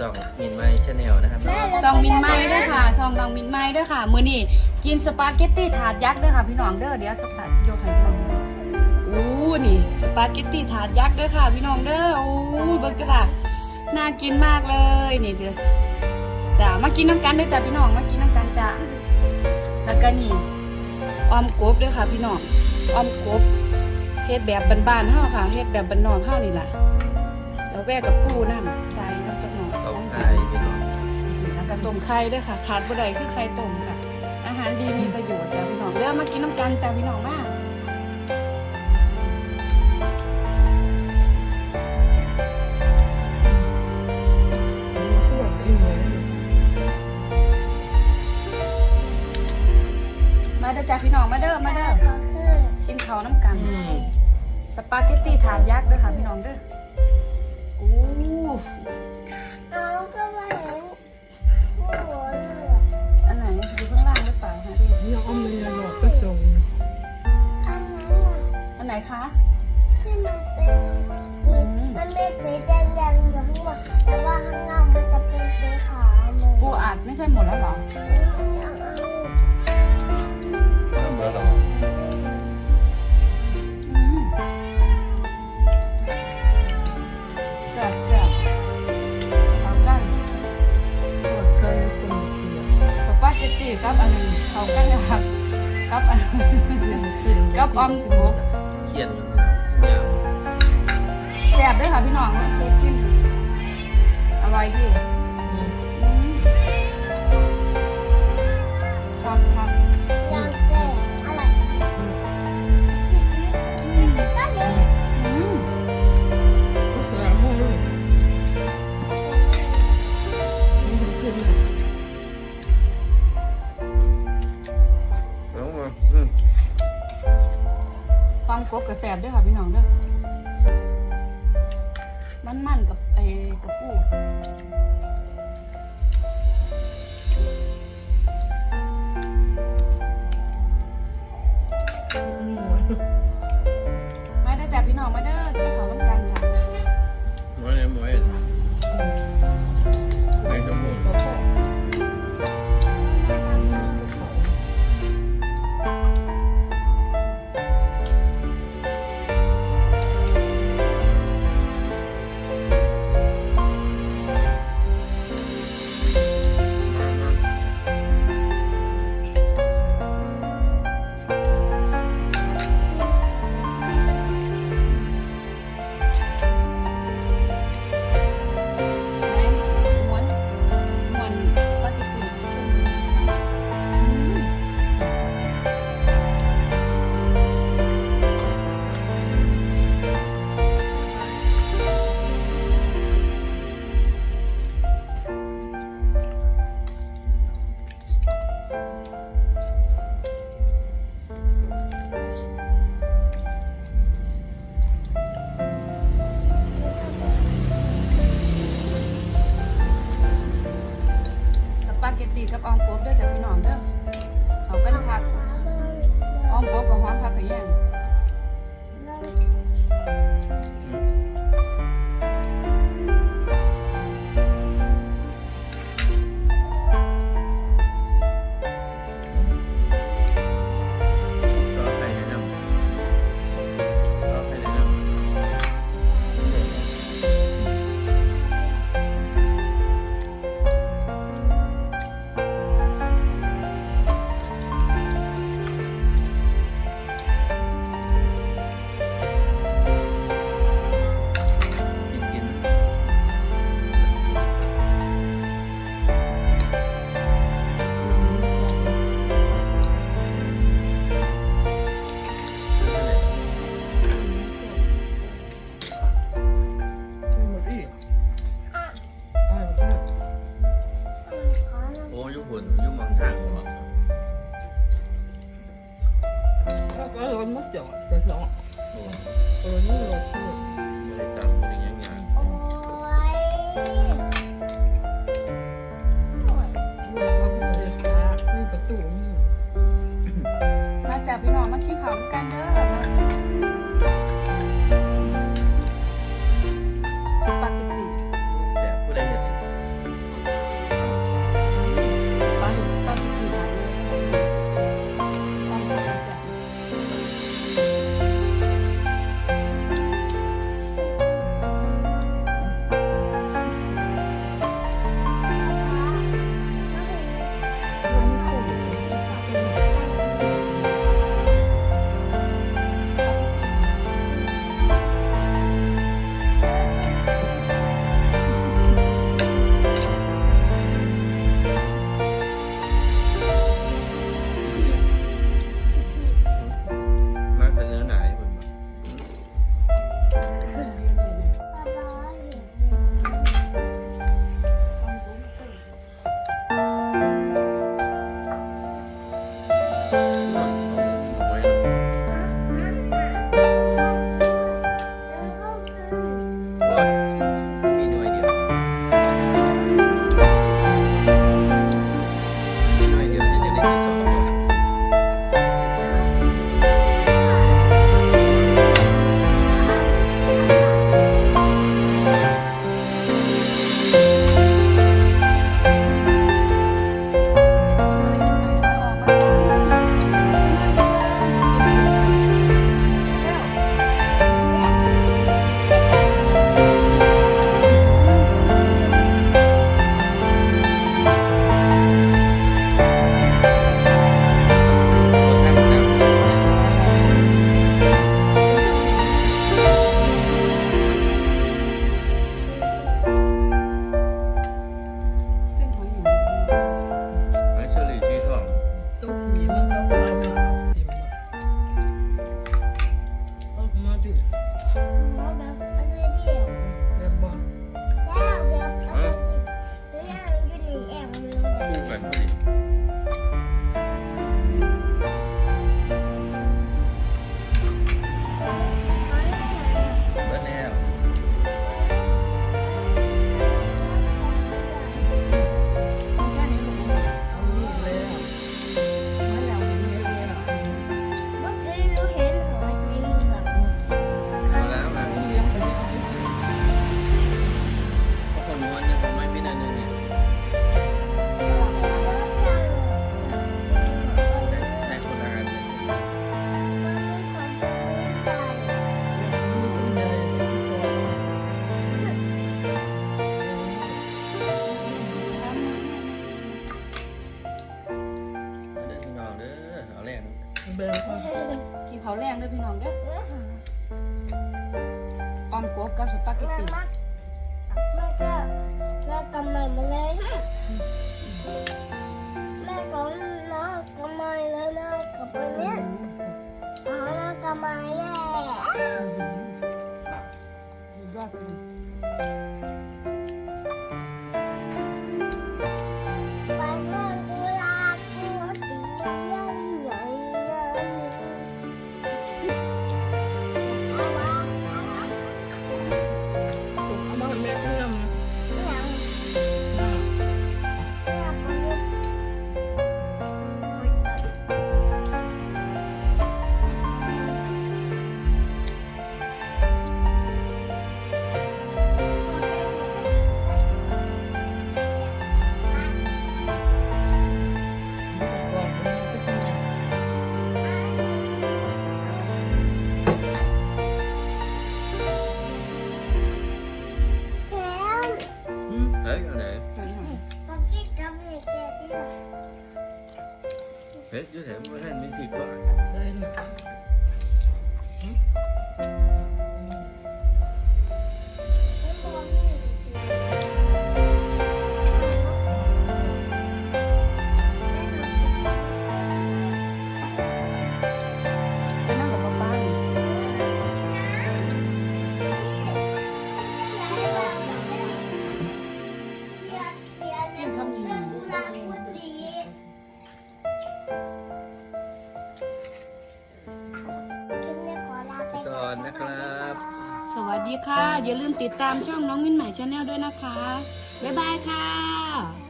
สองมินไมชาแนลนะครับซองมินไม้ด้วยค่ะซองน้องมินไม้ด้วยค่ะ มื้อนี้กินสปาเกตตี้ถาดยักษ์ด้วยค่ะพี่น้องเด้อเดี๋ยวสปาโยกให้พี่น้องดูอู้นี่สปาเกตตี้ถาดยักษ์ด้วยค่ะ พี่น้องเด้ออู้เบิ่งจ้ะค่ะน่ากินมากเลยนี่เด้อจ้ามากินน้ำกันด้อจ้ะพี่น้องมากินน้ำกันจ้ะแล้วก็นี่ออมกบด้วยค่ะ พี่น้องออมกบเฮ็ดแบบบ้านๆเฮาค่ะเฮ็ดแบบบ้านนอกเฮานี่ล่ะแล้วแวกกับปูน้ำใช่ ต้มไข่ด้วยค่ะขาดบ่ได้คือไข่ต้มค่ะ อาหารดีมีประโยชน์จ้าพี่น้องเริ่มมากินน้ำกันจ้าพี่น้องมากมาเด้อจ้าพี่น้องมาเด้อมาเด้อกินข้าวน้ำกันอืมสปาเกตตี้ถาดยักษ์ด้วยค่ะพี่น้องเด้ออู้ คะดิน้องมันระบอกก็ส่งอันนั้นน่ะอันไหนคะ ที่มันเป็นสีมันเป็นสีแดงๆอยู่ข้างบนแต่ว่าข้างล่างมันจะเป็นสีขาวเลยปูอัดไม่ใช่หมดแล้วเหรอเอาเบอร์ต่ออืมแซ่บแซ่บเอากันปวดเกินเป็นเสียสปาเกตตี้กับอันนึงเขากันนะครับ กับอันกับออมกบเขียนอยู่ยาวแซ่บด้วยค่ะพี่น้องเคยกินอร่อยดี กบกับแซ่บด้วยค่ะพี่น้องเด้อมันมันๆกับไอ้กับปู อ โอ้ยุหุ่นยุมังทางหัวแล้วก็ร้อนมุกจอดจะสองโอ้เออนี่เราชื่อบริกรรมบริยังงานโอ้ยว่าเขาเป็นเด็กตานี่ประตูนี่มาจ้ะพี่น้องมากินข้าวน้ำกันเด้อสปาเกตตีแต่ผู้ใดเห็น อมกบกับสปาเกตตี้แม่ก็แม่กำลังมาเลยฮะแม่ก็น้อกำลังแล้วน้องกับวันนี้อ๋อน้องกำลังแย่ยอดเลย ค่ะ อย่าลืมติดตามช่องน้องมินใหม่ชาแนลด้วยนะคะ บ๊ายบายค่ะ